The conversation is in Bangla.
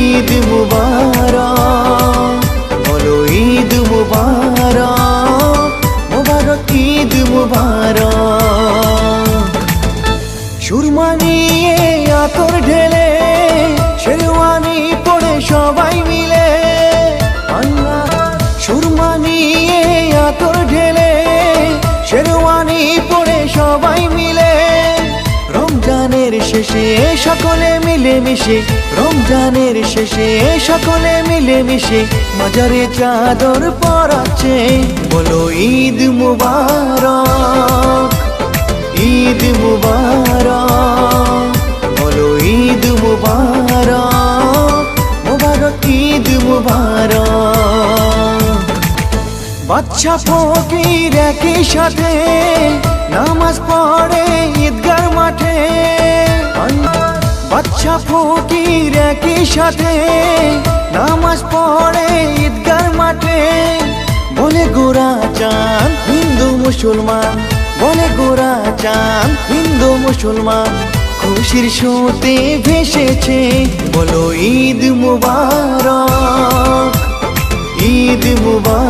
ঈদ মুবারক বলো ঈদ মুবারক মুবারক ঈদ মুবারক। সুরমা শেষে সকলে মিলে মিশে রমজানের শেষে সকলে মিলে মিশে মাজারে চাদর পরাচ্ছে, বলো ঈদ মুবারক ঈদ মুবারক, বলো ঈদ মুবারক মুবারক ঈদ মুবারক। বাচ্চা ফকির একই সাথে নামাজ বাচ্চা ফকির একই সাথে নামাজ পড়ে ঈদগার মাঠে। বলে গোরা চান হিন্দু মুসলমান। বলে গোরা চান হিন্দু মুসলমান। খুশির সুতে ভেসেছে, বলো ঈদ মুবারক। ঈদ মুবারক।